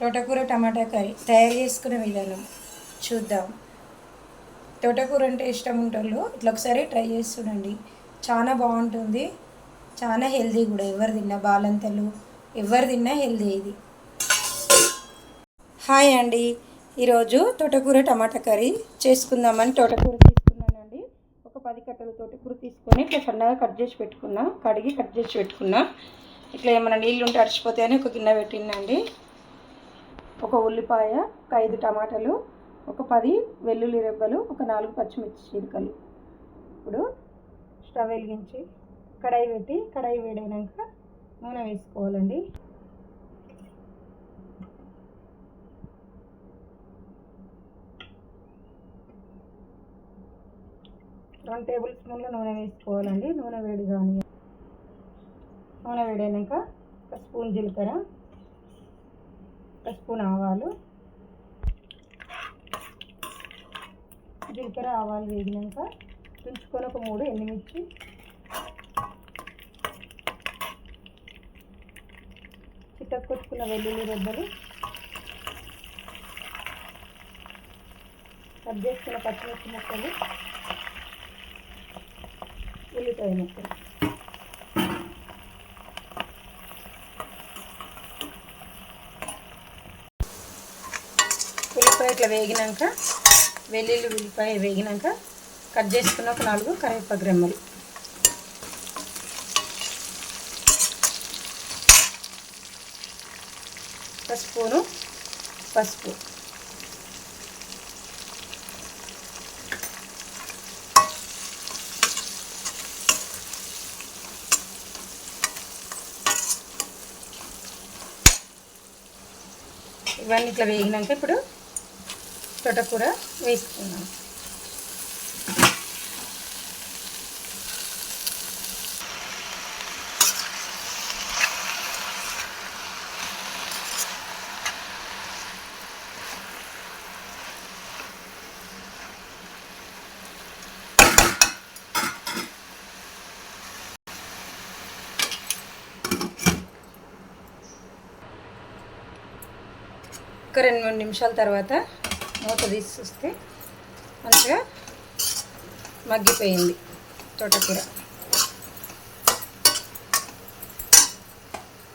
తోటకూర టమాటా కర్రీ తయారు చేసుకునే విధానం చూద్దాం. తోటకూర అంటే ఇష్టం ఉంటారు ఇట్లా ఒకసారి ట్రై చేసి చూడండి. చాలా బాగుంటుంది. చాలా హెల్దీ కూడా. ఎవరు తిన్నా బాలంతలు ఎవరు తిన్నా హెల్దీ ఇది. హాయ్ అండి. ఈరోజు తోటకూర టమాటా కర్రీ చేసుకుందామని తోటకూర తీసుకున్నానండి. ఒక పది కట్టలు తోటకూర తీసుకొని ఇట్లా సన్నగా కట్ చేసి పెట్టుకున్నా కడిగి కట్ చేసి పెట్టుకున్నా. ఇట్లా ఏమైనా నీళ్ళు ఉంటే అడిచిపోతాయని ఒక గిన్నె పెట్టినండి ఒక ఉల్లిపాయ ఒక ఐదు టమాటాలు ఒక పది వెల్లుల్లి రెబ్బలు ఒక నాలుగు పచ్చిమిర్చి చిలుకలు. ఇప్పుడు స్టవ్ వెలిగించి కడాయి పెట్టి కడాయి వేడైనాక నూనె వేసుకోవాలండి. రెండు టేబుల్ స్పూన్లు నూనె వేసుకోవాలండి. నూనె వేడి కానీ నూనె వేడైనాక ఒక స్పూన్ జీలకర్ర ఒక స్పూన్ ఆవాలు జీలకర్ర ఆవాలు వేగినాక తుంచుకొని ఒక మూడు ఎండుమిర్చి చిట్టకు కొట్టుకున్న వెల్లుల్లి రెబ్బలు కట్ చేసుకున్న పచ్చిమిర్చి ముక్కలు ఉల్లిపాయ ముక్కలు. ఉల్లిపాయ ఇట్లా వేగినాక వెల్లుల్లి ఉల్లిపాయ వేగినాక కట్ చేసుకున్న ఒక నాలుగు కరివేపాకు రెమ్మలు. ఒక స్పూను పసుపు. ఇవన్నీ ఇట్లా వేగినాక ఇప్పుడు తోటకూర వేసుకున్నాం. ఒక రెండు మూడు నిమిషాల తర్వాత మూత తీసి చూస్తే మంచిగా మగ్గిపోయింది తోటకూర.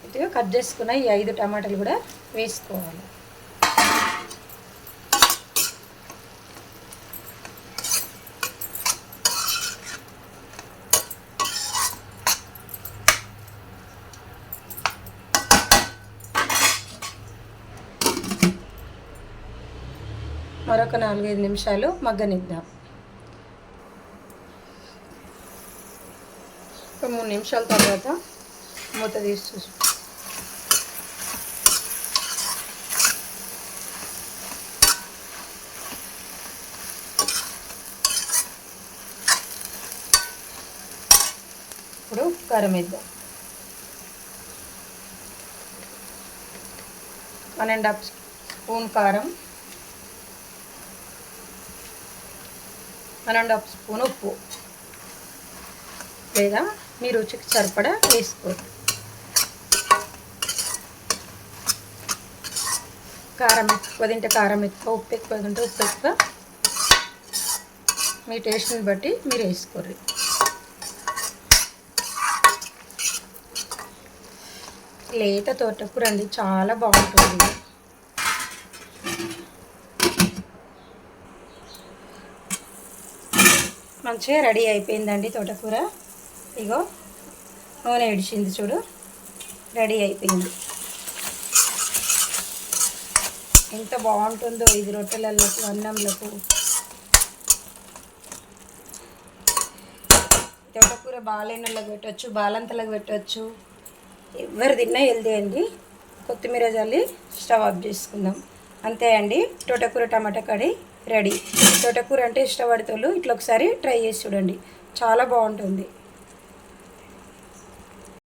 ఇటుగా కట్ చేసుకున్న ఈ ఐదు టమాటాలు కూడా వేసుకోవాలి. మరొక నాలుగైదు నిమిషాలు మగ్గనిద్దాం. ఒక మూడు నిమిషాల తర్వాత మూత తీసి చూసి ఇప్పుడు కారం వేద్దాం వన్ అండ్ హాఫ్ స్పూన్ కారం వన్ అండ్ హాఫ్ స్పూన్ ఉప్పు లేదా మీ రుచికి సరిపడా వేసుకోండి. కారం ఎక్కువ తింటే కారం ఎక్కువ ఉప్పు ఎక్కువ తింటే ఉప్పు ఎక్కువ. మీ టేస్ట్ని బట్టి మీరు వేసుకోర్రి లేత తోటకూర అండి చాలా బాగుంటుంది. మంచిగా రెడీ అయిపోయిందండి తోటకూర. ఇగో నూనె ఇడిచింది చూడు. రెడీ అయిపోయింది. ఎంత బాగుంటుందో ఇది రొట్టెలలోకి అన్నంలోకి. తోటకూర బాలేనలకు పెట్టచ్చు బాలంతలకు పెట్టవచ్చు ఎవరు తిన్నా హెల్దీ అండి. కొత్తిమీర జల్లి స్టవ్ ఆఫ్ చేసుకుందాం. అంతే అండి. తోటకూర టమాటా కర్రీ. రెడీ. తోటకూర అంటే ఇష్టపడతారు ఇట్లా ఒకసారి ట్రై చేసి చూడండి. చాలా బాగుంటుంది.